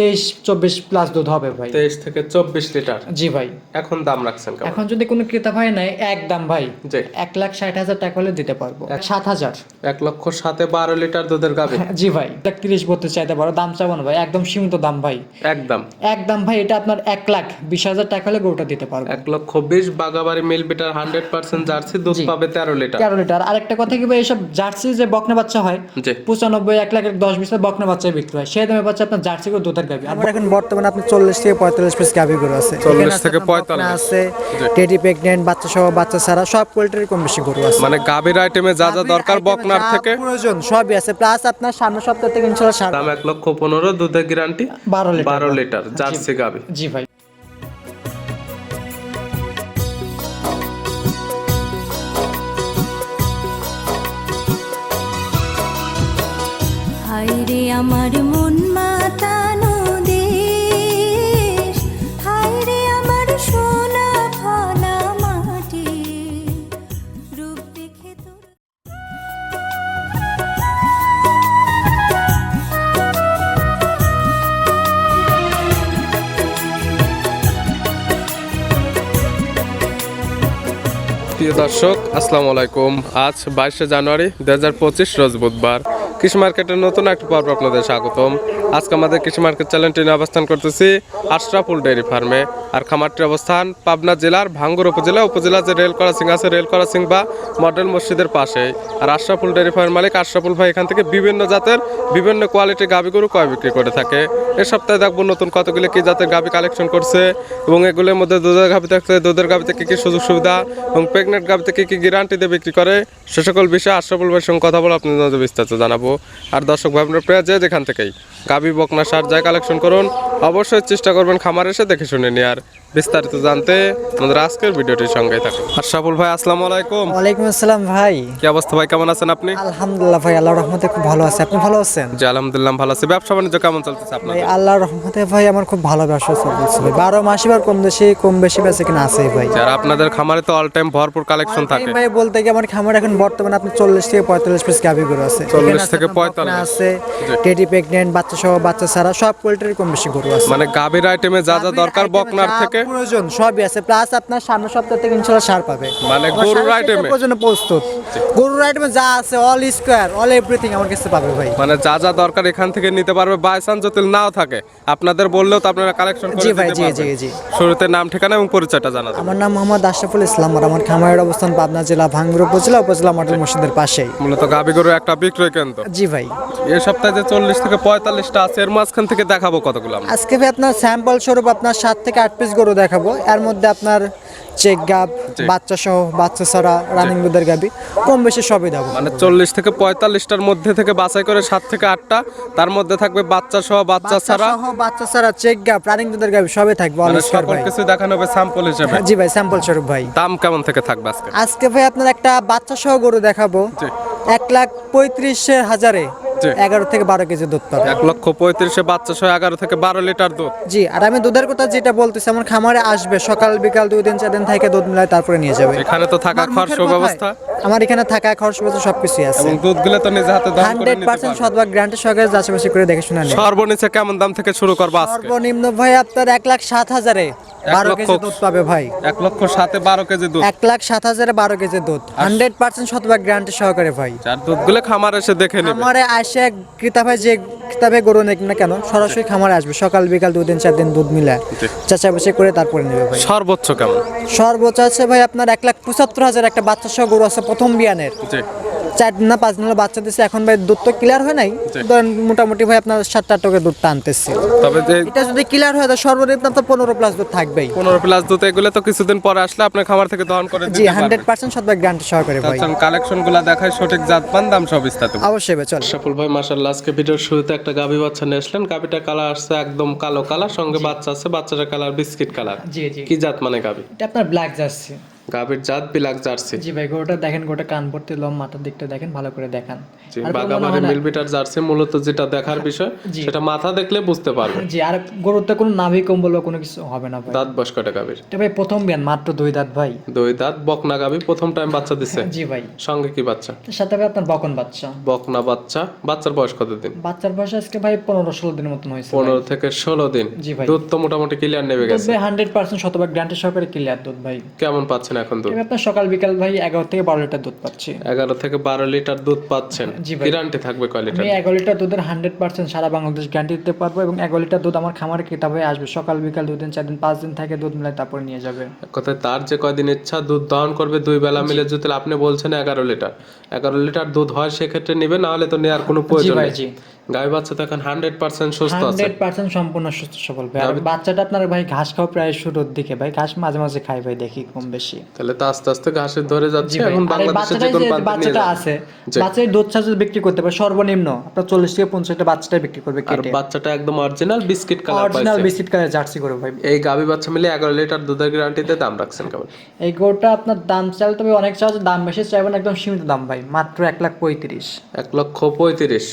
তেইশ চব্বিশ প্লাস দুধ হবে ভাই। তেইশ থেকে চব্বিশ লিটার। জি ভাই। এখন দাম রাখছেন এখন যদি কোনো ক্রেতা ভাই নেয় একদম ভাই। এক লাখ ষাট হাজার টাকা হলে দিতে পারব। সাত হাজার। এক লক্ষ সাথে বারো লিটার দুধের গাবে জি ভাই। তিরিশ বত্রিশ চাইতে পারো দাম চাবো না ভাই একদম সীমিত দাম ভাই। একদম একদম ভাই এটা আপনার এক লাখ বিশ হাজার টাকা হলে গরুটা দিতে পারব। এক লক্ষ বিশ বাগাবাড়ি মিল বিটার হান্ড্রেড পার্সেন্ট জার্সি দুধ পাবে তেরো লিটার। তেরো লিটার। আরেকটা কথা কি ভাই এসব জার্সি যে বকনা বাচ্চা হয় পঁচানব্বই এক লাখ দশ বিশ বকনা বাচ্চা বিক্রি হয়। সেই দামে বাচ্চা আপনার জার্সি দুধের গাবি আমার এখন বর্তমানে আপনি চল্লিশ থেকে পঁয়তাল্লিশ পিস গাভি গরু আছে। 40 এখানে আছে থেকে 45 আছে টেডি প্রেগনেন্ট বাচ্চা সহ বাচ্চা ছাড়া সব কোয়ালিটির কম বেশি গরু আছে। মানে গাভীর আইটেমে যা যা দরকার বকনার থেকে? প্রয়োজন সবই আছে। প্লাস আপনার সামনের সপ্তাহ থেকে ইনশাল্লাহ দাম এক লক্ষ পনেরো দুধের গ্যারান্টি বারো লিটার। বারো লিটার জার্সি গাভী। জি ভাই। আমার মন মাতানো প্রিয় দর্শক, আসসালামু আলাইকুম। আজ বাইশে জানুয়ারি দু হাজার পঁচিশ, রোজ বুধবার। কৃষি মার্কেটের নতুন একটা পর্ব আপনাদের স্বাগতম। আজকে আমাদের কৃষি মার্কেট চ্যানেলটি নিয়ে অবস্থান করতেছি আশরাফুল ডেয়ারি ফার্মে। আর খামারটির অবস্থান পাবনা জেলার ভাঙ্গুর উপজেলা উপজেলা যে রেল ক্রসিং আছে রেল ক্রসিং বা মডেল মসজিদের পাশেই আর আশরাফুল ডেয়ারি ফার্মের মালিক আশরাফুল ভাই এখান থেকে বিভিন্ন জাতের বিভিন্ন কোয়ালিটির গাভি গরু কয় বিক্রি করে থাকে। এ সপ্তাহে দেখব নতুন কতগুলো কি জাতের গাভি কালেকশন করছে এবং এগুলোর মধ্যে দুধের গাভি থাকছে দুধের গাভি থেকে কী সুযোগ সুবিধা এবং প্রেগনেন্ট গাভি কি গ্যারান্টি দিয়ে বিক্রি করে, সে সকল বিষয়ে আশরাফুল ভাইয়ের সঙ্গে কথা বলে আপনাদের বিস্তারিত জানাব। আর দর্শক ভাই, আপনার প্রিয় যে যেখান থেকেই। গাভি বকনা সার যায় কালেকশন করুন। অবশ্যই চেষ্টা করবেন খামার এসে দেখে শুনে নেওয়ার বিস্তারিত জানতে আমাদের আজকের ভিডিওটির সঙ্গে থাকুন। আশরাফুল ভাই আসসালামু আলাইকুম। ওয়ালাইকুম আসসালাম ভাই। কি অবস্থা ভাই কেমন আছেন আপনি? আলহামদুলিল্লাহ ভাই আল্লাহর রহমতে খুব ভালো আছে। আপনি ভালো আছেন? জি আলহামদুলিল্লাহ ভালো আছি। ব্যবসা বাণিজ্য কেমন চলতেছে আপনার ভাই আল্লাহর রহমতে ভাই আমার খুব ভালো ব্যবসা চলছে ভাই। বারো মাসে বার কম বেশি কম বেশি বেশি কিনা আছে ভাই। যারা আপনাদের খামারে তো অল টাইম ভরপুর কালেকশন থাকে। ভাই বলতে গিয়ে আমার খামার এখন বর্তমানে আপনি চল্লিশ থেকে পঁয়তাল্লিশ পিস গাভি গরু আছে। 40 থেকে 45 আছে টেডি প্রেগনেন্ট বাচ্চা সহ বাচ্চা ছাড়া সব কোয়ালিটির কম বেশি গরু আছে। মানে গাভীর আইটেমে যা যা দরকার বকনার থেকে প্রয়োজন সবই আছে। প্লাস আপনার সামনের সপ্তাহ থেকে ইনশাল্লাহ সার পাবে। মানে গরুর? চারটা পর্যন্ত প্রস্তুত। গরুর আইটেমে যা আছে অল স্কোয়ার অল এভরিথিং আমার কাছে পাবে ভাই। মানে যা যা দরকার এখান থেকে নিতে পারবে বাই চান্স যদি নাও থাকে। আপনাদের বললেও তো আপনারা কালেকশন করে জি ভাই, জি, জি, জি। শুরুতে নাম ঠিকানা এবং পরিচয়টা জানা আমার নাম মোহাম্মদ আশরাফুল ইসলাম আর আমার খামারের অবস্থান পাবনা জেলা ভাঙ্গুর উপজেলা উপজেলা মডেল মসজিদের পাশেই। মূলত গাভী গরু একটা বিক্রয় কেন্দ্র। জি ভাই। এই সপ্তাহে যে চল্লিশ থেকে পঁয়তাল্লিশটা আছে এর মাঝখান থেকে দেখাবো কতগুলো আজকে ভাই আপনার স্যাম্পল স্বরূপ আপনার সাত থেকে আট পিস গরু দেখাবো। এর মধ্যে আপনার চেক গাব বাচ্চা সহ বাচ্চা ছাড়া রানিং দুধের গাবি। কম বেশি সবই দেবো। মানে চল্লিশ থেকে পঁয়তাল্লিশটার মধ্যে থেকে বাছাই করে সাত থেকে আটটা। তার মধ্যে থাকবে বাচ্চা সহ বাচ্চা ছাড়া। সহ বাচ্চা ছাড়া চেক গাব রানিং দুধের গাবি সবই থাকবে অল মানে ভাই। কিছু দেখানো হবে স্যাম্পল হিসেবে। জি ভাই স্যাম্পল স্বরূপ ভাই। দাম কেমন থেকে থাকবে আজকে? আজকে ভাই আপনার একটা বাচ্চা সহ গরু দেখাবো। এক লাখ পঁয়ত্রিশ হাজারে। এগারো থেকে বারো কেজি দুধ পাবে। এক লক্ষ পঁয়ত্রিশে বাচ্চা সহ এগারো থেকে বারো লিটার দুধ। জি আর আমি দুধের কথা যেটা বলতেছি আমার খামারে আসবে সকাল বিকাল দুই দিন চার দিন থেকে দুধ মিলাই তারপরে নিয়ে যাবে। এখানে তো থাকা খরচ ব্যবস্থা। আমার এখানে থাকা খরচ ব্যবস্থা সবকিছুই আছে। এবং দুধগুলো তো নিজে হাতে দহন করে নিতে পার্সেন্ট পারবে। শতভাগ গ্রান্টের সহকারে যাচাবাসি করে দেখে শুনে নেন। সর্বনিচে কেমন দাম থেকে শুরু করব আজকে? সর্বনিম্ন ভাই আপনার এক লাখ সাত হাজারে বারো কেজি দুধ পাবে ভাই। এক লক্ষ সাথে বারো কেজি দুধ। এক লাখ সাত হাজারে বারো কেজি দুধ। হান্ড্রেড পার্সেন্ট শতভাগ গ্রান্টের সহকারে ভাই। যার দুধগুলো খামার এসে দেখে নেবে। আমারে আসে ক্রেতা ভাই যে কিতাবে গরু নেক না কেন সরাসরি খামারে আসবে সকাল বিকাল দুদিন চার দিন দুধ মিলে। চাচা বসে করে তারপরে নেবে ভাই। সর্বোচ্চ কেমন? সর্বোচ্চ আছে ভাই আপনার এক লাখ পঁচাত্তর হাজার একটা বাচ্চা সহ গরু আছে প্রথম বিয়ানের। চার না পাঁচ দিন হলো বাচ্চা দিচ্ছে এখন ভাই দুধ তো ক্লিয়ার হয় নাই। ধরেন মোটামুটি ভাই আপনার সাতটা টাকা দুধটা আনতেছে। তবে যে এটা যদি ক্লিয়ার হয় তো সর্বনিম্ন তো পনেরো প্লাস দুধ থাকবেই। পনেরো প্লাস দুধ এগুলো তো কিছুদিন পরে আসলে আপনার খামার থেকে দহন করে জি হান্ড্রেড পার্সেন্ট শতভাগ গ্যারান্টি সহকারে ভাই। কালেকশনগুলা দেখায় সঠিক জাত পান দাম সব বিস্তারিত। অবশ্যই ভাই চল সফল ভাই মাশাআল্লাহ আজকে ভিডিওর শুরুতে একটা গাভী বাচ্চা নিয়ে আসলেন। গাভীটা কালার আসছে একদম কালো কালার সঙ্গে বাচ্চা আছে বাচ্চাটার কালার বিস্কিট কালার জি জি। কি জাত মানে গাভী? এটা আপনার ব্ল্যাক জার্সি। গাভীর জাত বিলাক জার্সি। জি ভাই গরুটা দেখেন গোটা কান ভর্তি লম মাথার দিকটা দেখেন ভালো করে দেখান। আর কোনো মনে হয় মিলবিটার জার্সি মূলত যেটা দেখার বিষয় সেটা মাথা দেখলে বুঝতে পারবে জি আর গরুতে কোনো নাভি কম্বল কোনো কিছু হবে না ভাই। দাঁত বয়স কটা গাভীর? এটা ভাই প্রথম বিয়ান মাত্র দুই দাঁত ভাই। দুই দাঁত বকনা গাভী প্রথম টাইম বাচ্চা দিছে। জি ভাই। সঙ্গে কি বাচ্চা? সাথে ভাই আপনার বকন বাচ্চা। বকনা বাচ্চা বাচ্চার বয়স কত দিন বাচ্চার বয়স আজকে ভাই পনেরো ষোলো দিনের মতন হয়েছে পনেরো থেকে ষোলো দিন। জি ভাই। দুধ তো মোটামুটি ক্লিয়ার দুধ গেছে। ভাই হান্ড্রেড পার্সেন্ট শতভাগ গ্রান্টের সহকারে ক্লিয়ার দুধ ভাই। কেমন পাচ্ছেন এখন দুধ। আপনার সকাল বিকাল ভাই এগারো থেকে বারো লিটার দুধ পাচ্ছি। এগারো থেকে বারো লিটার দুধ পাচ্ছেন। গ্যারান্টি থাকবে কয় লিটার আমি এগারো লিটার দুধের হান্ড্রেড পার্সেন্ট সারা বাংলাদেশ গ্যারান্টি দিতে পারব এবং এগারো লিটার দুধ আমার খামারে কিতাব হয়ে আসবে। সকাল বিকাল দুদিন চার দিন পাঁচ দিন থাকে দুধ মিলাই তারপরে নিয়ে যাবে। কথায় তার যে কয়দিন ইচ্ছা দুধ দহন করবে দুই বেলা মিলে যদি আপনি বলছেন এগারো লিটার। এগারো লিটার দুধ হয় সেক্ষেত্রে নিবে না হলে তো নেওয়ার কোনো প্রয়োজন নেই। গাই বাচ্চা তো এখন হান্ড্রেড পার্সেন্ট সুস্থ আছে। হান্ড্রেড পার্সেন্ট সম্পূর্ণ সুস্থ সবল। ভাই আর বাচ্চাটা আপনার ভাই ঘাস খাওয়া প্রায় শুরুর দিকে। ভাই ঘাস মাঝে মাঝে খাই ভাই দেখি কম বেশি। তাহলে তো আস্তে আস্তে ঘাসের ধরে যাচ্ছে এখন বাংলাদেশে যে কোনো বাচ্চাটা আছে দুধ ছাড়া বিক্রি করতে পারে সর্বনিম্ন আপনার চল্লিশ থেকে পঞ্চাশটা বাচ্চাটাই বিক্রি করবে আর বাচ্চাটা একদম original biscuit colour original biscuit colour Jersey করে ভাই। এই গাভী বাচ্চা মিলে এগারো লিটার দুধের গ্যারান্টিতে দাম রাখছেন কেমন? এই গরুটা আপনার দাম চাইলে তবে অনেক চার্জ দাম বেশি চাইবেন একদম সীমিত দাম ভাই। মাত্র এক লাখ পঁয়ত্রিশ। এক লক্ষ পঁয়ত্রিশ।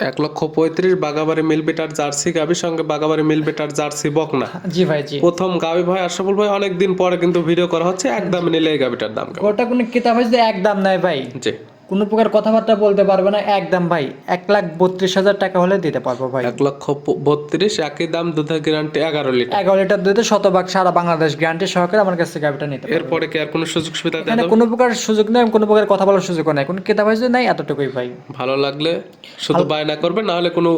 এক লক্ষ পঁয়ত্রিশ বাগাবাড়ি মিলবেটার জার্সি গাভীর সঙ্গে বাগাবাড়ি মিলবেটার জার্সি বক না জি ভাই জি। প্রথম গাবি ভাই আর সফল ভাই অনেকদিন পরে কিন্তু ভিডিও করা হচ্ছে একদম নিলে এই গাবিটার দাম ওটা কোনো কিতাব হয়েছে একদম নাই ভাই? জি। কোনো প্রকার কথাবার্তা বলতে পারবে না। একদম ভাই এক লাখ বত্রিশ হাজার টাকা হলে দিতে পারব ভাই। এক লক্ষ বত্রিশ একই দাম দুধের গ্যারান্টি এগারো লিটার। এগারো লিটার দুধে শতভাগ সারা বাংলাদেশ গ্যারান্টি সহকারে আমার কাছে গাড়িটা নিতে এরপরে কি আর কোনো সুযোগ সুবিধা এখানে কোনো প্রকার সুযোগ নেই কোনো প্রকার কথা বলার সুযোগ নাই কোনো কিতাব হয়েছে নাই এতটুকুই ভাই। ভালো লাগলে শুধু বায়না করবে না হলে কোনো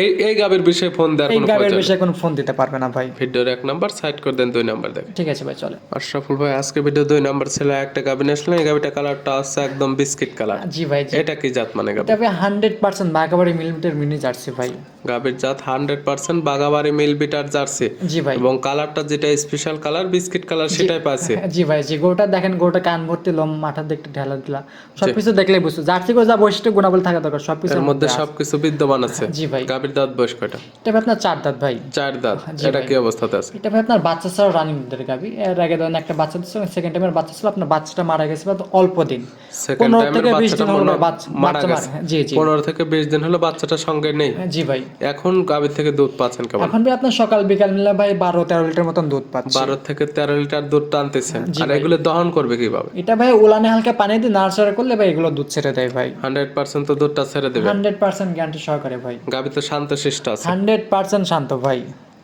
এই এই গাবের বিষয়ে ফোন দেওয়ার কোনো নেই। বিষয়ে কোনো ফোন দিতে পারবে না ভাই। ভিডিওর এক নাম্বার সাইড করে দেন দুই নাম্বার দেখেন ঠিক আছে ভাই চলে। আশরাফুল ভাই আজকে ভিডিও দুই নাম্বার ছিল একটা গাভী আসলে এই গাভীটা কালারটা আছে একদম বিস্কিট কালার জি ভাই এটা কি জাত মানে ভাই hundred percent বাঘাবাড়ি millimetre mini Jersey ভাই। গাভীর জাত হান্ড্রেড পার্সেন্ট বাগাবাড়ি মিল বিটার জার্সি জি ভাই। এবং কালারটা যেটা স্পেশাল কালার বিস্কিট কালার সেটাই পাচ্ছে জি ভাই জি। গরুটা দেখেন গরুটা কান ভর্তি লম মাথার দিকটা ঢেলা দিলা। সবকিছু দেখলেই বুঝছ। জার্সি যা বৈশিষ্ট্য গুণাবলী থাকা দরকার সবকিছু এর মধ্যে সবকিছু বিদ্যমান আছে। জি ভাই। গাভীর দাঁত বয়স কয়টা? এটা আপনার চার দাঁত ভাই। চার দাঁত। এটা কি অবস্থাতে আছে? এটা ভাই আপনার বাচ্চা ছাড়া রানিং দুধের গাবি এর আগে ধরেন একটা বাচ্চা দিচ্ছে সেকেন্ড টাইমের বাচ্চা ছিল আপনার বাচ্চাটা মারা গেছে বা অল্প দিন। সেকেন্ড টাইমের বিশ বাচ্চাটা দিন হলো বাচ্চা মারা গেছে। জি জি। পনেরো থেকে বিশ দিন হলো বাচ্চাটা সঙ্গে নেই। জি ভাই। এখন গাভীর থেকে দুধ পাচ্ছেন কেমন? এখন ভাই আপনার সকাল বিকাল মিলে ভাই বারো তেরো লিটার মতন দুধ পাচ্ছে। বারো থেকে তেরো লিটার দুধ টানতেছেন। আর এগুলো দহন করবে কীভাবে? এটা ভাই উলানে হালকা পানি দিয়ে নার্সারি করলে ভাই এগুলো দুধ ছেড়ে দেয় ভাই। হান্ড্রেড পার্সেন্ট তো দুধটা ছেড়ে দেবে। হান্ড্রেড পার্সেন্ট গ্যারান্টি সহকারে ভাই। গাভী তো শান্ত শিষ্ট আছে। হান্ড্রেড পার্সেন্ট শান্ত ভাই।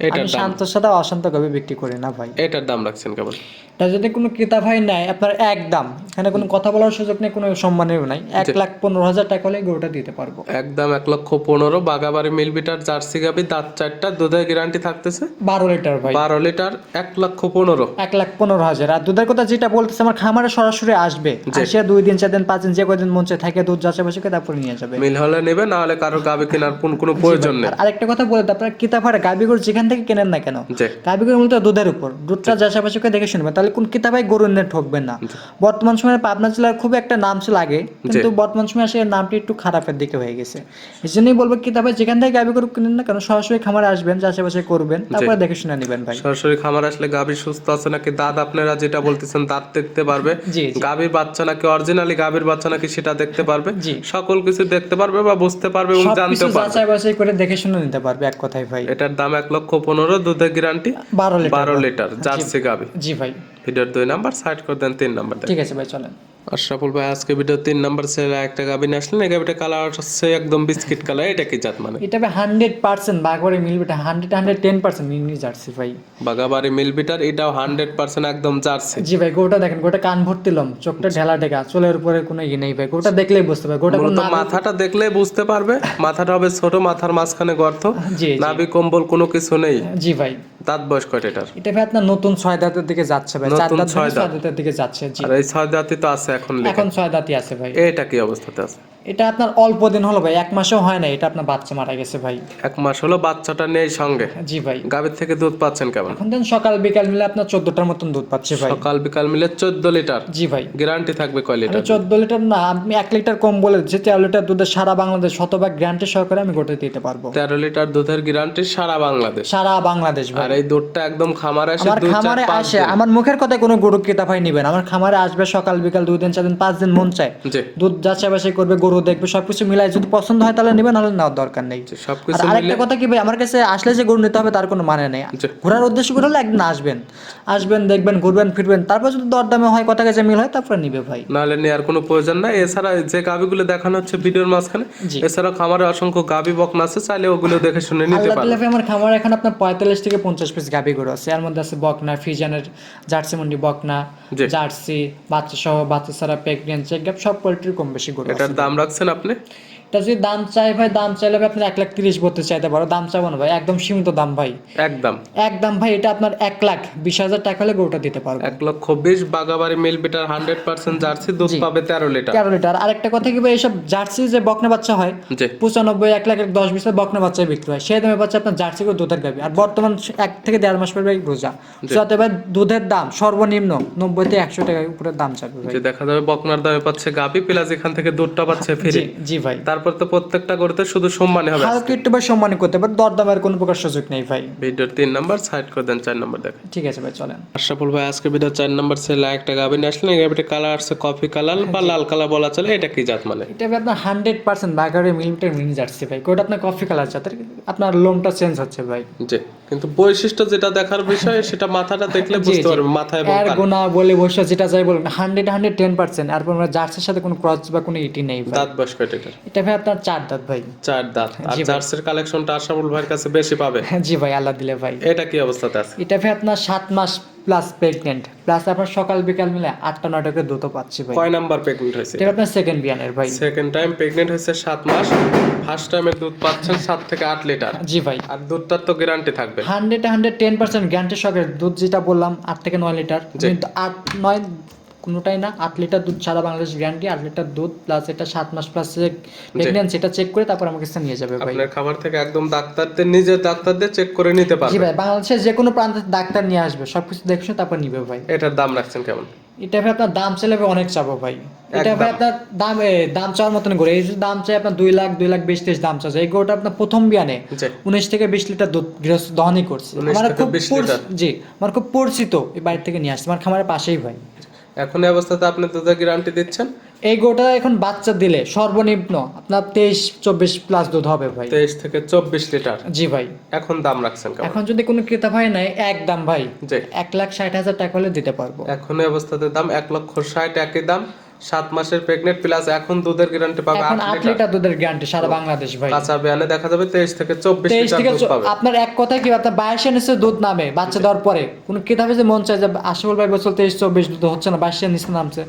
এটার দাম? শান্তর সাথে অশান্ত কবে বিক্রি করি না ভাই। এটার দাম রাখছেন কেমন? যদি কোনো ক্রেতা ভাই নেয় আপনার এক দাম। এখানে কোনো কথা বলার সুযোগ নেই কোনো সম্মানেরও নাই। এক লাখ পনেরো হাজার টাকা হলে গরুটা দিতে পারব। একদম এক লক্ষ পনেরো বাগাবাড়ি মিলবিটার জার্সি গাভী দাঁত চারটা দুধের গ্যারান্টি থাকতেছে? বারো লিটার ভাই। বারো লিটার এক লক্ষ পনেরো। এক লাখ পনেরো হাজার। আর দুধের কথা যেটা বলতেছে আমার খামারে সরাসরি আসবে। আসিয়া দুই দিন চার দিন পাঁচ দিন যে কদিন মঞ্চে থাকে দুধ যাচাই করে তারপরে নিয়ে যাবে। মিল হলে নেবে না হলে কারোর গাভী কেনার কোন কোনো প্রয়োজন নেই। আর আরেকটা কথা বলে আপনার কিতাবারে গাবি গরু যেখান থেকে কেনেন না কেন গাবি গরু মূলত দুধের উপর। দুধটা যাচাই করে দেখে শুনবেন। তাহলে কোন কিতাবাই গরু নিয়ে ঠকবেন না। বর্তমান সময়ে পাবনা জেলার খুব একটা নাম ছিল আগে কিন্তু বর্তমান সময়ে আসে নামটি একটু খারাপের দিকে হয়ে গেছে। এই জন্যই বলব কিতাবে যেখান থেকে গাবি গরু কিনেন না কেন সরাসরি খামারে আসবেন বাছাই করবেন তারপরে দেখে শুনে নেবেন ভাই। সরাসরি খামার আসলে গাভী সুস্থ আছে নাকি? দাঁত আপনারা যেটা বলতেছেন দাঁত দেখতে পারবে। গাভীর বাচ্চা নাকি অরিজিনালি গাভীর বাচ্চা নাকি সেটা দেখতে পারবে। সকল কিছু দেখতে পারবে বা বুঝতে পারবে এবং জানতে পারবে। যাচাই বাছাই করে দেখে শুনে নিতে পারবে এক কথায় ভাই। এটার দাম এক লক্ষ পনেরো দুধের গ্যারান্টি বারো লিটার। বারো লিটার জার্সি গাভী জি ভাই। ভিডিওর দুই নাম্বার সাইড করে দেন তিন নাম্বার ঠিক আছে ভাই চলেন। আশরাফুল ভাই আজকে ভিডিও তিন নাম্বার ছেলে একটা গাভী নিয়ে আসলেন। এই গাভীটা কালার হচ্ছে একদম বিস্কিট কালার এটা কি জাত মানে? এটা হান্ড্রেড পার্সেন্ট বাগবাড়ি মিলবে hundred hundred ten percent mini Jersey ভাই। বাগাবাড়ি মিলবিটার এটাও হান্ড্রেড পার্সেন্ট একদম জার্সি। জি ভাই গোটা দেখেন গোটা কান ভর্তি লম চোখটা ঢেলা ঢেকা চুলের উপরে কোনো ইয়ে নেই ভাই গোটা দেখলেই বুঝতে পারবে গোটা মূলত মাথাটা দেখলে বুঝতে পারবে মাথাটা হবে ছোট মাথার মাঝখানে গর্ত জি নাভি কম্বল কোনো কিছু নেই। জি ভাই। দাঁত বয়স কয়টা এটার? এটা ভাই আপনার নতুন ছয় দাঁতের দিকে যাচ্ছে ভাই চার দাঁতের দিকে যাচ্ছে জি। আর এই ছয় দাঁতই তো আছে এখন এখন ছয় দাঁতি আছে ভাই। এটা কি অবস্থাতে আছে? এটা আপনার অল্প দিন হলো ভাই এক মাসও হয় না এটা আপনার বাচ্চা মারা গেছে ভাই। এক মাস হলো বাচ্চাটা নেই সঙ্গে? জি ভাই। গাভীর থেকে দুধ পাচ্ছেন কেমন? এখন দেন সকাল বিকাল মিলে আপনার চোদ্দটার মতন দুধ পাচ্ছে ভাই। সকাল বিকাল মিলে চোদ্দ লিটার? জি ভাই। গ্যারান্টি থাকবে কয় লিটার? চোদ্দ লিটার না আমি এক লিটার কম বলে যে তেরো লিটার দুধের সারা বাংলাদেশ শতভাগ গ্যারান্টি সহকারে আমি গোটে দিতে পারব। তেরো লিটার দুধের গ্যারান্টি সারা বাংলাদেশ? সারা বাংলাদেশ ভাই। আর এই দুধটা একদম খামারে এসে আমার খামারে আসে আমার মুখের কথা কোনো গরু ক্রেতা ভাই নিবেন আমার খামারে আসবে সকাল বিকাল দুই দিন চার দিন পাঁচ দিন মন চায়। জি। দুধ যাচাই বাছাই করবে গরু দেখবে সবকিছু মিলাই যদি পছন্দ হয় তাহলে নেবেন নাহলে নেওয়ার দরকার নেই। সবকিছু আরেকটা কথা কি ভাই আমার কাছে আসলে যে গরু নিতে হবে তার কোনো মানে নেই। ঘোরার উদ্দেশ্য করে হলে একদিন আসবেন। আসবেন দেখবেন ঘুরবেন ফিরবেন তারপর যদি দরদামে হয় কথা কাছে মিল হয় তারপরে নিবে ভাই। নাহলে নেওয়ার কোনো প্রয়োজন নাই। এছাড়া যে গাভিগুলো দেখানো হচ্ছে ভিডিওর মাঝখানে। এছাড়া খামারে অসংখ্য গাভি বকনা আছে চাইলে ওগুলো দেখে শুনে নিতে আল্লাহ পারো। ভাই আমার খামারে এখন আপনার পঁয়তাল্লিশ থেকে পঞ্চাশ পিস গাভি গরু আছে। এর মধ্যে আছে বকনা ফিজানের জার্সি মন্ডি বকনা। জার্সি বাচ্চা সহ বাচ্চা ছাড়া প্রেগনেন্ট চেক সব পোলট্রি কম বেশি গরু এটার দাম রাখছেন আপনি? এটা যদি দাম চাই ভাই দাম চাইলে ভাই আপনার এক লাখ তিরিশ বলতে চাইতে পারো। দাম চাইব না ভাই একদম সীমিত দাম ভাই। একদম। একদম ভাই এটা আপনার এক লাখ বিশ হাজার টাকা হলে গরুটা দিতে পারব। এক লক্ষ বিশ বাগাবাড়ি মিল বিটার হান্ড্রেড পার্সেন্ট জার্সি দুধ পাবে তেরো লিটার। তেরো লিটার। আরেকটা কথা কি ভাই এইসব জার্সি যে বকনা বাচ্চা হয় পঁচানব্বই এক লাখ দশ বিশ বকনা বাচ্চায় বিক্রি হয়। সেই দামে পাচ্ছে আপনার জার্সি করে দুধের গাবি। আর বর্তমান এক থেকে দেড় মাস পর ভাই রোজা। যাতে ভাই দুধের দাম সর্বনিম্ন নব্বই থেকে একশো টাকার উপরে দাম চাবে দেখা যাবে বকনার দামে পাচ্ছে গাভি প্লাস এখান থেকে দুধটা পাচ্ছে ফ্রি। জি জি ভাই তারপর তো প্রত্যেকটা করতে শুধু সম্মানে হবে হালকা একটু ভাই সম্মান করতে পারে দরদামের কোনো প্রকার সুযোগ নেই ভাই। ভিডিওর তিন নাম্বার সাইড করে দেন চার নাম্বার দেখেন। ঠিক আছে ভাই চলেন। আশরাফুল ভাই আজকে ভিডিও চার নাম্বার সেলে একটা গাভি নিয়ে আসলেন গাভিটা কালার আসছে কফি কালার বা লাল কালার বলা চলে এটা কি জাত মানে? এটা ভাই আপনার হান্ড্রেড পার্সেন্ট বাগারে মিলিমিটার মিনি জার্সি ভাই কোটা আপনার কফি কালার জাতের আপনার লোমটা চেঞ্জ হচ্ছে ভাই। জি কিন্তু বৈশিষ্ট্য যেটা দেখার বিষয় সেটা মাথাটা দেখলে বুঝতে পারবে মাথা এবং এর গোনা বলে বসে যেটা যাই বলুন হান্ড্রেড হান্ড্রেড টেন পার্সেন্ট আর আমরা জার্সির সাথে কোনো ক্রস বা কোনো ইটি নেই ভাই। দাঁত বয়স কয়টা এটা ভাই আপনার চার দাঁত ভাই। চার দাঁত। আর জার্সির কালেকশনটা আশরাফুল ভাইয়ের কাছে বেশি পাবে। জি ভাই আল্লাহ দিলে ভাই। এটা কি অবস্থাতে আছে? এটা ভাই আপনার সাত মাস প্লাস প্রেগনেন্ট প্লাস আপনার সকাল বিকাল মিলে আটটা নয়টা করে দুধও পাচ্ছি ভাই। কয় নাম্বার প্রেগনেন্ট হয়েছে এটা আপনার সেকেন্ড বিয়ানের ভাই। সেকেন্ড টাইম প্রেগনেন্ট হয়েছে সাত মাস। ফার্স্ট টাইমের দুধ পাচ্ছেন সাত থেকে আট লিটার। জি ভাই। আর দুধটার তো গ্যারান্টি থাকবে। Hundred hundred ten percent guarantee সকের দুধ যেটা বললাম আট থেকে নয় লিটার। কিন্তু আট নয় কোনোটাই না। আট লিটার দুধ সারা বাংলাদেশ গ্যারান্টি আট লিটার দুধ প্লাস এটা সাত মাস প্লাস প্রেগনেন্সি এটা চেক করে তারপর আমাকে কাছে নিয়ে যাবে ভাই। আপনার খাবার থেকে একদম ডাক্তারদের নিজের ডাক্তারদের চেক করে নিতে জি পারবে ভাই বাংলাদেশের যে কোনো প্রান্তে ডাক্তার নিয়ে আসবে। সবকিছু দেখে শুনে তারপর নিবে ভাই। এটার দাম রাখছেন কেমন? এটা ভাই আপনার দাম চাইলে অনেক চাবো ভাই। এটা ভাই আপনার দাম দাম চাওয়ার মতন করে। এই যে দাম চাই আপনার দুই লাখ দুই লাখ বিশ তেইশ দাম চাচ্ছে এই গরুটা আপনার প্রথম বিয়ানে উনিশ থেকে বিশ লিটার দুধ গৃহস্থ দহনই করছে। আমার খুব 20 পরি- লিটার। জি আমার খুব পরিচিত এই বাড়ি থেকে নিয়ে আসছে। আমার খামারের পাশেই ভাই। এখন এই অবস্থাতে আপনি দুধের গ্যারান্টি দিচ্ছেন? এই গোটা এখন বাচ্চা দিলে সর্বনিম্ন আপনার তেইশ চব্বিশ প্লাস দুধ হবে ভাই। তেইশ থেকে চব্বিশ লিটার? জি ভাই। এখন দাম রাখছেন এখন যদি কোনো ক্রেতা ভাই নাই এক দাম ভাই। এক লাখ ষাট হাজার টাকা হলে দিতে পারব। এখন অবস্থাতে দাম এক লক্ষ ষাট একই দাম। সাত মাসের প্রেগনেন্ট প্লাস এখন দুধের গ্যারান্টি পাবে এখন আট লিটার। দুধের গ্যারান্টি সারা বাংলাদেশ ভাই। কাঁচা বিয়ানে দেখা যাবে তেইশ থেকে চব্বিশ লিটার দুধ পাবে। আপনার এক কথায় কি আপনার বাইশে নিচে দুধ নামে বাচ্চা দেওয়ার পরে। কোনো কিতাবে যে মন চায় যে আশিফুল ভাই বছর তেইশ চব্বিশ দুধ হচ্ছে না বাইশে নিচে নামছে।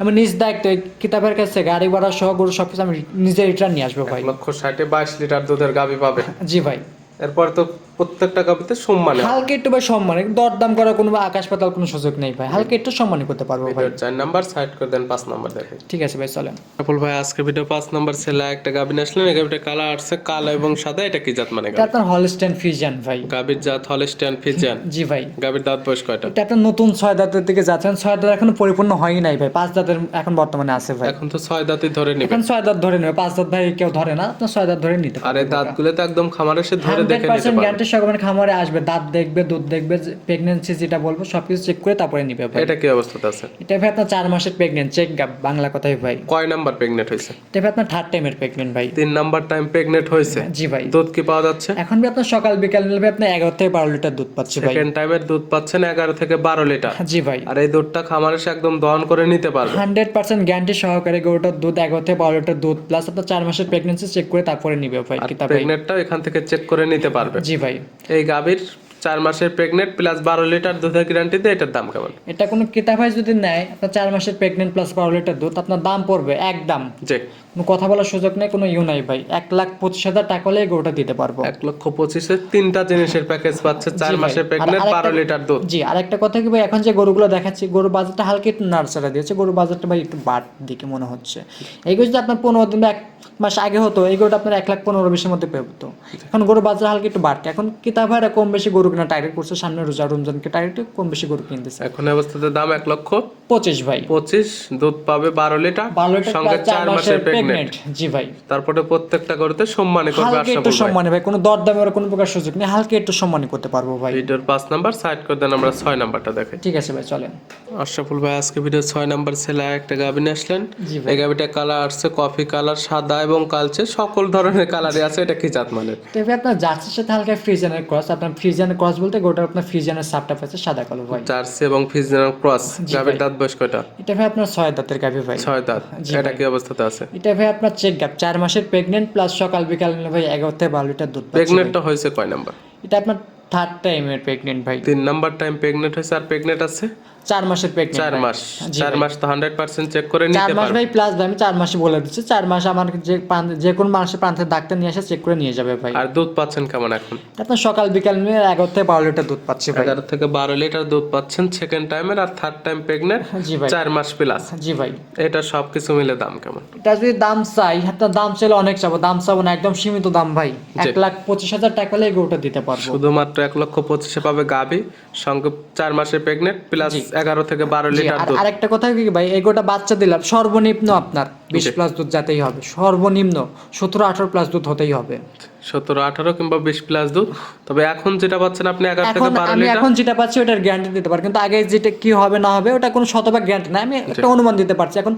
আমি নিজ দায়িত্ব এই কিতাবের কাছে গাড়ি ভাড়া সহ গরু সবকিছু আমি নিজে রিটার্ন নিয়ে আসব ভাই। লক্ষ ষাটে বাইশ লিটার দুধের গাবি পাবে। জি ভাই। এরপর তো প্রত্যেকটা গাবিতে সম্মানে হালকা একটু ভাই সম্মান দরদাম করার কোনো আকাশ পাতাল কোনো সুযোগ নেই ভাই। হালকা একটু সম্মানই করতে পারব ভাই। চার নাম্বার সাইড করে দেন পাঁচ নাম্বার দেখেন ঠিক আছে ভাই চলেন। রাফুল ভাই আজকে ভিডিও পাঁচ নাম্বার ছেলে একটা গাবি নিয়ে আসলেন এই গাবিটা কালার আসছে কালো এবং সাদা। এটা কি জাত মানে এটা আপনার হলস্টেন ফিজিয়ান ভাই। গাবির জাত হলিস্টিয়ান ফিজিয়ান জি ভাই। গাবির দাঁত বয়স কয়টা? এটা আপনার নতুন ছয় দাঁতের দিকে যাচ্ছেন। ছয় দাঁত এখনও পরিপূর্ণ হয়ই নাই ভাই। পাঁচ দাঁতের এখন বর্তমানে আছে ভাই। এখন তো ছয় দাঁতই ধরে নিবে। এখন ছয় দাঁত ধরে নেবে। পাঁচ দাঁত ভাই কেউ ধরে না আপনার ছয় দাঁত ধরে নিতে আর এই দাঁতগুলো তো একদম খামারে এসে ধরে দেখে নিতে পার্সেন্ট পারবে গ্যারান্টি খামারে আসবে দাঁত দেখবে দুধ দেখবে প্রেগনেন্সি যেটা বলব সবকিছু চেক করে তারপরে নিবে ভাই। এটা কি অবস্থাতে আছে? এটা ভাই আপনার চার মাসের প্রেগনেন্ট চেক বাংলা কথাই ভাই। কয় নাম্বার প্রেগনেন্ট হয়েছে? এটা ভাই আপনার থার্ড টাইমের প্রেগনেন্ট ভাই। তিন নাম্বার টাইম প্রেগনেন্ট হয়েছে? জি ভাই। দুধ কি পাওয়া যাচ্ছে? এখন ভাই আপনার সকাল বিকাল মিলবে আপনার এগারো থেকে বারো লিটার দুধ পাচ্ছি ভাই। সেকেন্ড টাইমের দুধ পাচ্ছেন এগারো থেকে বারো লিটার। জি ভাই। আর এই দুধটা খামারে এসে একদম দহন করে নিতে পারবে। হান্ড্রেড পার্সেন্ট গ্যারান্টি সহকারে গরুটার দুধ এগারো থেকে বারো লিটার দুধ প্লাস আপনার চার মাসের প্রেগনেন্সি চেক করে তারপরে নিবে ভাই প্রেগনেন্টটাও এখান থেকে চেক করে নিতে পারবে। জি ভাই। এই গাভীর চার মাসের প্রেগনেন্ট প্লাস বারো লিটার দুধের গ্যারান্টিতে এটার দাম কেমন? এটা কোনো ক্রেতা ভাই যদি নেয় আপনার চার মাসের প্রেগনেন্ট প্লাস বারো লিটার দুধ আপনার দাম পড়বে এক দাম জি। কোনো কথা বলার সুযোগ নেই কোনো ইউ নাই ভাই। এক লাখ পঁচিশ হাজার টাকা হলে গরুটা দিতে পারব। এক লক্ষ পঁচিশে তিনটা জিনিসের প্যাকেজ পাচ্ছে চার মাসের প্রেগনেন্ট বারো লিটার দুধ। জি আর একটা কথা কি ভাই এখন যে গরুগুলো দেখাচ্ছি গরুর বাজারটা হালকা একটু নার্সারা দিয়েছে গরুর বাজারটা ভাই একটু বাড় দিকে মনে হচ্ছে। এইগুলো যদি আপনার পনেরো দিন বা এক মাস আগে হতো এই গরুটা আপনার এক লাখ পনেরো বিশের মধ্যে পেতো এখন গরুর বাজার হালকা একটু বাড়তে। এখন কিতা ভাইরা কম বেশি গরু কিনা টার্গেট করছে সামনে রোজা রমজানকে টার্গেট কম বেশি গরু কিনতেছে। এখন অবস্থাতে দাম এক লক্ষ পঁচিশ ভাই। পঁচিশ দুধ পাবে বারো লিটার বারো লিটার সঙ্গে চার মাসের প্রেগনেন্ট জি ভাই। তারপরে প্রত্যেকটা গরুতে সম্মানী করবে আশা একটু সম্মানী ভাই। কোনো দর দরদামের কোনো প্রকার সুযোগ নেই হালকা একটু সম্মানী করতে পারব ভাই। ভিডিওর পাঁচ নাম্বার সাইড করে দেন আমরা ছয় নাম্বারটা দেখাই ঠিক আছে ভাই চলেন। আশরাফুল ভাই আজকে ভিডিও ছয় নাম্বার ছেলে একটা গাভি নিয়ে আসলেন। এই গাভিটা কালার আসছে কফি কালার সাদা এবং কালচে সকল ধরনের কালারই আছে এটা কি জাত মানের? তবে আপনার জার্সির সাথে হালকা ফ্রিজানের ক্রস আপনার ফ্রিজানের ক্রস বলতে গোটা আপনার ফিজিয়ানের সাপটা আছে সাদা কালো ভাই জার্সি এবং ফিজিয়ানের ক্রস গাভির দাঁত বয়স কয়টা? এটা ভাই আপনার ছয় দাঁতের গাভি ভাই। ছয় দাঁত। এটা কি অবস্থাতে আছে? এটা ভাই আপনার চেক গ্যাপ চার মাসের প্রেগনেন্ট প্লাস সকাল বিকাল ভাই এগারো থেকে বারো লিটার দুধ প্রেগনেন্টটা হয়েছে কয় নাম্বার এটা আপনার থার্ড টাইমের প্রেগনেন্ট ভাই। তিন নাম্বার টাইম প্রেগনেন্ট হয়েছে আর প্রেগনেন্ট আছে? চার মাসের প্রেগনেন্ট চার মাস। চার মাস তো হান্ড্রেড পার্সেন্ট চেক করে চার মাস ভাই প্লাস ভাই আমি চার মাসে বলে দিচ্ছি। চার মাস আমার যে যে কোনো মানুষের প্রান্তে ডাক্তার নিয়ে আসে চেক করে নিয়ে যাবে ভাই। আর দুধ পাচ্ছেন কেমন এখন? আপনার সকাল বিকাল মিলে এগারো থেকে বারো লিটার দুধ পাচ্ছে ভাই। এগারো থেকে বারো লিটার দুধ পাচ্ছেন সেকেন্ড টাইমের আর থার্ড টাইম প্রেগনেন্ট জি ভাই। চার মাস প্লাস জি ভাই। এটা সবকিছু মিলে দাম কেমন? এটা যদি দাম চাই আপনার দাম চাইলে অনেক চাবো। দাম চাবো না একদম সীমিত দাম ভাই। এক লাখ পঁচিশ হাজার টাকা হলে এই গরুটা দিতে পারব। শুধুমাত্র এক লক্ষ পঁচিশে পাবে গাভি সঙ্গে চার মাসের প্রেগনেন্ট প্লাস এগারো থেকে বারো লিটার আর একটা আরেকটা কথা কি ভাই এগোটা গোটা বাচ্চা দিলাম সর্বনিম্ন আপনার। বিশ প্লাস দুধ যাতেই হবে। সর্বনিম্ন সতেরো আঠারো প্লাস দুধ হতেই হবে। সতেরো আঠারো কিংবা বিশ প্লাস দুধ। তবে এখন যেটা পাচ্ছেন আপনি এগারো থেকে এখন বারো আমি এখন যেটা পাচ্ছি ওটার গ্যারান্টি দিতে পারি। কিন্তু আগে যেটা কি হবে না হবে ওটা কোনো শতভাগ গ্যারান্টি না আমি একটা অনুমান দিতে পারছি। এখন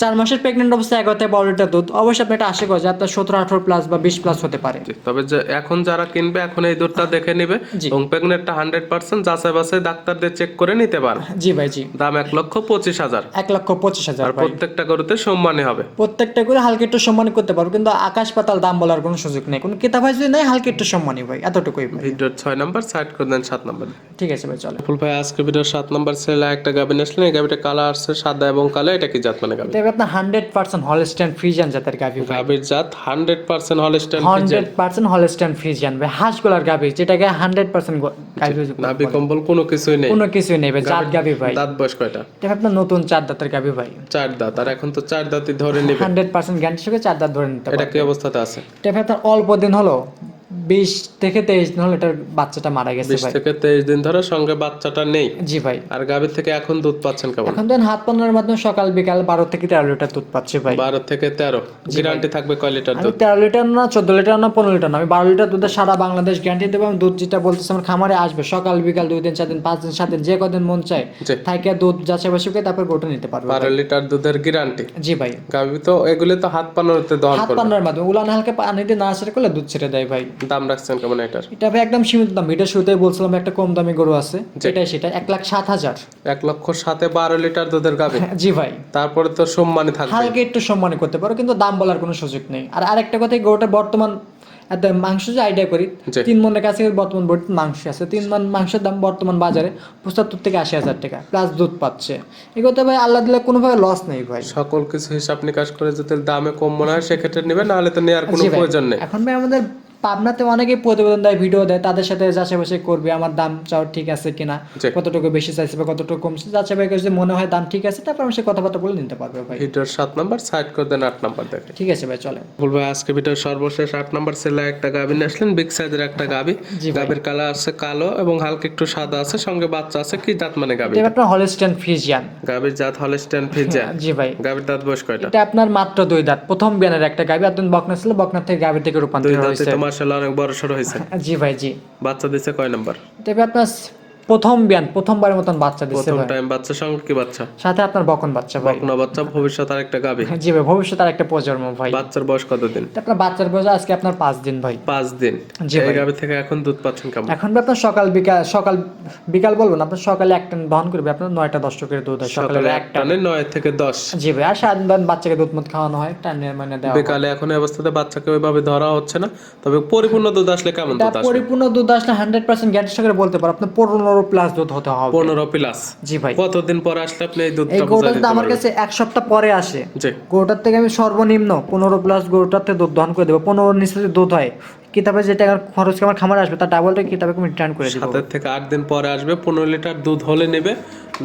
চার মাসের প্রেগনেন্ট অবস্থায় এগারো থেকে বারো লিটার দুধ অবশ্যই আপনি এটা আশা করেন যে আপনার সতেরো আঠারো প্লাস বা বিশ প্লাস হতে পারে। তবে এখন যারা কিনবে এখন এই দুধটা দেখে নিবে এবং প্রেগনেন্টটা হান্ড্রেড পার্সেন্ট যাচাই বাছাই ডাক্তারদের চেক করে নিতে পারবে। জি ভাই জি। দাম এক লক্ষ পঁচিশ হাজার। এক লক্ষ পঁচিশ হাজার প্রত্যেকটা গরুতে সম্মানী হবে। প্রত্যেকটা করে হালকা একটু সম্মান করতে পারব কিন্তু আকাশ পাতাল দাম বলার কোনো সুযোগ নেই। কোনো কিতাব ভাই যদি নেই হালকা একটু সম্মানই ভাই এতটুকুই ভাই। ভিডিওর ছয় নাম্বার সাইড করে দেন সাত নাম্বার। ঠিক আছে ভাই চলে ফুল ভাই আজকে ভিডিওর সাত নাম্বার ছেলে একটা গাবিন আসলেন এই গাবিটা কালার আসছে সাদা এবং কালো এটা কি জাত মানে গাবি? তবে আপনার হান্ড্রেড পার্সেন্ট হলস্ট্যান্ড ফ্রিজিয়ান জাতের ভাই। গাবির জাত hundred percent Holstein hundred percent Holstein Friesian ভাই হাঁসগুলার গাভি যেটাকে হান্ড্রেড পার্সেন্ট গাভি নাভি কম্বল কোনো কিছুই নেই। কোনো কিছুই নেই ভাই জাত গাভি ভাই। দাঁত বয়স কয়টা? এটা আপনার নতুন চার দাঁতের গাভি ভাই। চার দাঁত আর এখন তো চার দাঁতই ধরে নেবে। 100% গ্যারান্টি সঙ্গে চার দাঁত ধরে নিতে এটা কি অবস্থাতে আছে? এটা আপনার অল্প দিন হলো বিশ থেকে তেইশ দিন হলো এটার বাচ্চাটা মারা গেছে বিশ থেকে তেইশ দিন ধরে সঙ্গে বাচ্চাটা নেই। জি ভাই। আর গাভীর থেকে এখন দুধ পাচ্ছেন কেমন? এখন তো হাত মাধ্যমে সকাল বিকাল বারো থেকে তেরো লিটার দুধ পাচ্ছে ভাই। বারো থেকে তেরো। গ্যারান্টি থাকবে কয় লিটার দুধ? তেরো লিটার না চোদ্দ লিটার না পনেরো লিটার না। আমি বারো লিটার দুধের সারা বাংলাদেশ গ্যারান্টি দেবো। আমি দুধ যেটা বলতেছি আমার খামারে আসবে। সকাল বিকাল দুই দিন চার দিন পাঁচ দিন সাত দিন যে কদিন মন চায়। থাকে দুধ যাচাই বাছাই করে তারপর গোটা নিতে পারবে বারো লিটার দুধের গ্যারান্টি জি ভাই। গাভী তো এগুলি তো হাত পানোতে দহন হাত পান্নার মাধ্যমে। উলান হালকা পানি দিয়ে না ছেড়ে করলে দুধ ছেড়ে দেয় ভাই। দাম রাখছেন কেমন এটার? এটা ভাই একদম সীমিত দাম। ভিডিও শুরুতেই বলছিলাম একটা কম দামি গরু আছে। এটাই সেটা এক লাখ সাত হাজার। এক লক্ষ সাথে বারো লিটার দুধের গাভী। জি ভাই। তারপরে তো সম্মানী থাকবে। হালকা একটু সম্মান করতে পারো কিন্তু দাম বলার কোনো সুযোগ নেই। আর আরেকটা কথা গরুটা বর্তমান এত মাংস যে আইডিয়া করি তিন মনের কাছে বর্তমান মাংস আছে। তিন মন মাংসের দাম বর্তমান বাজারে পঁচাত্তর থেকে আশি হাজার টাকা প্লাস দুধ পাচ্ছে। এগুলোতে ভাই আল্লাহ দিলে কোনোভাবে লস নেই ভাই। সকল কিছু হিসাব নিকাশ করে যদি দামে কম মনে হয় সেক্ষেত্রে নেবে নাহলে তো নেওয়ার কোনো প্রয়োজন নেই। এখন ভাই আমাদের পাবনাতে অনেকেই প্রতিবেদন দেয় ভিডিও দেয় তাদের সাথে যাচাই বাছাই করবে আমার দাম চাও ঠিক আছে কিনা কতটুকু বেশি চাইছে বা কতটুকু কমছে যাচাই করে যদি মনে হয় দাম ঠিক আছে তারপর আমি সে কথাবার্তা বলে নিতে পারবে ভাই। ভিডিওর সাত নাম্বার সাইড করে দেন আট নাম্বার দেখে। ঠিক আছে ভাই চলে বলব আজকে ভিডিওর সর্বশেষ আট নাম্বার সেলে একটা গাভী নিয়ে আসলেন বিগ সাইজের একটা গাভী ভাই। গাভীর কালার আছে কালো এবং হালকা একটু সাদা আছে সঙ্গে বাচ্চা আছে কি দাঁত মানে গাভী এটা আপনার হলস্টেন ফ্রিজিয়ান গাভীর জাত হলস্টেন ফিজা জি ভাই। গাভীর দাঁত বয়স কয়টা? এটা আপনার মাত্র দুই দাঁত প্রথম বিয়ানের একটা গাভি আর বকনা ছিল বকনা থেকে গাভি থেকে দুই রূপান্তর হয়েছে। তো মার্শাল্লাহ অনেক বড় সর হয়েছে। জি ভাই জি। বাচ্চা দিচ্ছে কয় নাম্বার? এটা আপনার প্রথম বিয়ান প্রথমবারের মতন বাচ্চা দিচ্ছে প্রথম টাইম বাচ্চা সঙ্গে কি বাচ্চা? সাথে আপনার বকন বাচ্চা ভাই। বকনা বাচ্চা ভবিষ্যৎ আর একটা গাবি জি ভাই ভবিষ্যৎ আর একটা প্রজন্ম ভাই। বাচ্চার বয়স কতদিন? তো আপনার বাচ্চার বয়স আজকে আপনার পাঁচ দিন ভাই। পাঁচ দিন। জি ভাই। গাবি থেকে এখন দুধ পাচ্ছেন কেমন? এখন ভাই আপনার সকাল বিকাল সকাল বিকাল বলব না আপনার সকালে একটা দহন করবে আপনার নয়টা দশটা করে দুধ হয় সকালে একটা। একটা নয় থেকে দশ। জি ভাই আর সারাদিন বাদ বাচ্চাকে দুধ মত খাওয়ানো হয় টানে মানে দেওয়া বিকালে এখন অবস্থাতে বাচ্চাকে ওইভাবে ধরা হচ্ছে না তবে পরিপূর্ণ দুধ আসলে কেমন দুধ আসবে? পরিপূর্ণ দুধ আসলে হান্ড্রেড পার্সেন্ট গ্যারান্টি সহকারে বলতে পারো আপনার পনেরো প্লাস দুধ হতে হবে। পনেরো প্লাস জি ভাই। কতদিন পর আসলে আপনি এই এই গরুটা আমার কাছে এক সপ্তাহ পরে আসে। জি। গরুটার থেকে আমি সর্বনিম্ন পনেরো প্লাস গরুটার থেকে দুধ দহন করে দেবো। পনেরো নিচে দুধ হয়। কিতাবে যে টাকার খরচ আমার খামারে আসবে তার ডাবলটা কিতাবে আমি রিটার্ন করে দেবো। সাতের থেকে আট দিন পরে আসবে পনেরো লিটার দুধ হলে নেবে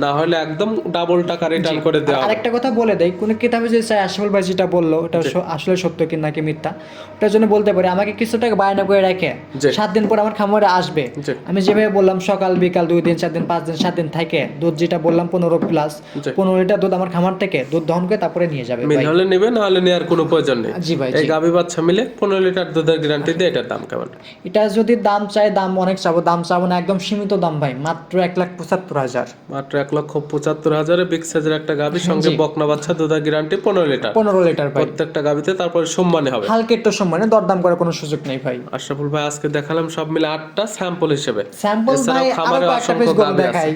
না হলে একদম ডাবল টাকা রিটার্ন করে দেওয়া। আরেকটা কথা বলে দেয় কোনো কিতাবে যে চাই আশফল ভাই যেটা বলল ওটা আসলে সত্য কি নাকি মিথ্যা? ওটার জন্য বলতে পারি আমাকে কিছু টাকা বায়না করে রাখে সাত দিন পর আমার খামারে আসবে। আমি যেভাবে বললাম সকাল বিকাল দুই দিন চার দিন পাঁচ দিন সাত দিন থাকে দুধ যেটা বললাম পনেরো প্লাস পনেরো লিটার দুধ আমার খামার থেকে দুধ দহন করে তারপরে নিয়ে যাবে হলে নেবে না হলে নেওয়ার কোনো প্রয়োজন নেই। জি ভাই এই গাভী বাচ্চা মিলে পনেরো লিটার দুধের গ্যারান্টি দিয়ে এটার দাম কেমন? এটা যদি দাম চাই দাম অনেক চাবো। দাম চাবো না একদম সীমিত দাম ভাই। মাত্র এক লাখ পঁচাত্তর হাজার। মাত্র এক লক্ষ পঁচাত্তর হাজারে বিগ সাইজের একটা গাভী সঙ্গে বকনা বাচ্চা দুধের গ্যারান্টি পনেরো লিটার। পনেরো লিটার ভাই। প্রত্যেকটা গাভীতে তারপরে সম্মানে হবে। হালকা একটু সম্মানে দরদাম করার কোনো সুযোগ নেই ভাই। আশরাফুল ভাই আজকে দেখালাম সব মিলে আটটা স্যাম্পল হিসেবে। স্যাম্পল ভাই আরও কয়েকটা পিস গরু দেখাই।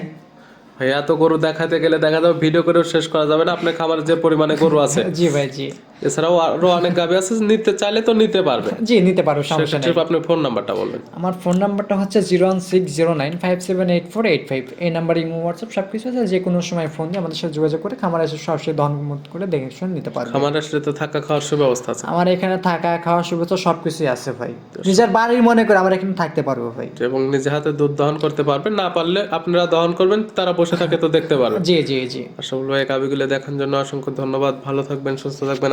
ভাই এত গরু দেখাতে গেলে দেখা যাবে ভিডিও করেও শেষ করা যাবে না আপনার খামারে যে পরিমাণে গরু আছে। জি ভাই জি। এছাড়াও আরও অনেক গাভী আছে নিতে চাইলে তো নিতে পারবে। জি নিতে পারো সমস্যা নেই। আপনার ফোন নাম্বারটা বলবেন। আমার ফোন নাম্বারটা হচ্ছে zero one six zero nine five seven eight four eight five এই নাম্বার ইমো হোয়াটসঅ্যাপ সব কিছু আছে যে কোনো সময় ফোন দিয়ে আমাদের সাথে যোগাযোগ করে খামার এসে সরাসরি দহন করে দেখে শুনে নিতে পারবে। খামার আসলে তো থাকা খাওয়ার সুব্যবস্থা আছে। আমার এখানে থাকা খাওয়া সুবিধা সব কিছুই আছে ভাই। নিজের বাড়ির মনে করে আমার এখানে থাকতে পারব ভাই। এবং নিজে হাতে দুধ দহন করতে পারবেন না পারলে আপনারা দহন করবেন তারা বসে থাকে তো দেখতে পারবেন জি জি জি। আশরাফুল ভাই গাভীগুলো দেখার জন্য অসংখ্য ধন্যবাদ। ভালো থাকবেন সুস্থ থাকবেন